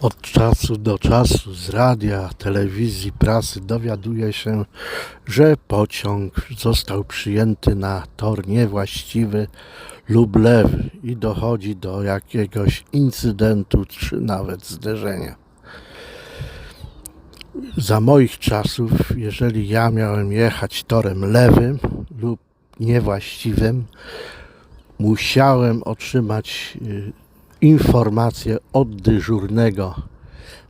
Od czasu do czasu z radia, telewizji, prasy dowiaduje się, że pociąg został przyjęty na tor niewłaściwy lub lewy i dochodzi do jakiegoś incydentu czy nawet zderzenia. Za moich czasów, jeżeli ja miałem jechać torem lewym lub niewłaściwym, musiałem otrzymać y, informację od dyżurnego,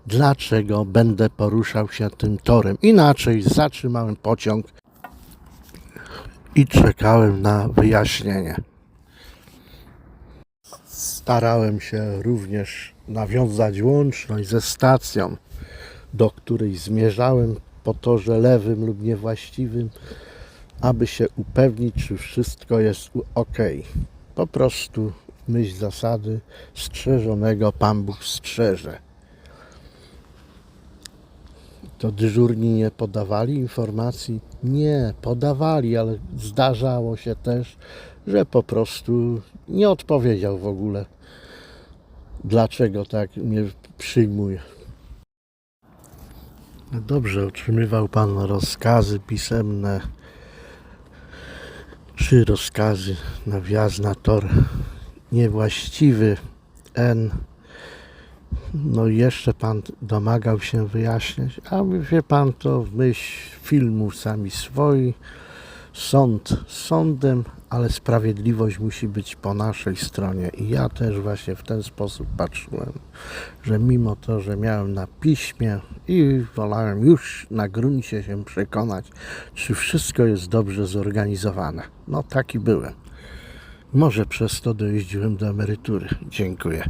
dlaczego będę poruszał się tym torem. Inaczej zatrzymałem pociąg i czekałem na wyjaśnienie. Starałem się również nawiązać łączność ze stacją, do której zmierzałem po torze lewym lub niewłaściwym, aby się upewnić, czy wszystko jest ok. Po prostu myśl zasady strzeżonego Pan Bóg strzeże. To dyżurni nie podawali informacji? Nie, podawali, ale zdarzało się też, że po prostu nie odpowiedział w ogóle, dlaczego tak mnie przyjmuje. No dobrze, otrzymywał Pan rozkazy pisemne, czy rozkazy na wjazd na tor niewłaściwy N. No i jeszcze Pan domagał się wyjaśniać, a wie Pan to w myśl filmu sami swoi, sąd sądem, ale sprawiedliwość musi być po naszej stronie i ja też właśnie w ten sposób patrzyłem, że mimo to, że miałem na piśmie i wolałem już na gruncie się przekonać, czy wszystko jest dobrze zorganizowane. No taki byłem. Może przez to dojeździłem do emerytury. Dziękuję.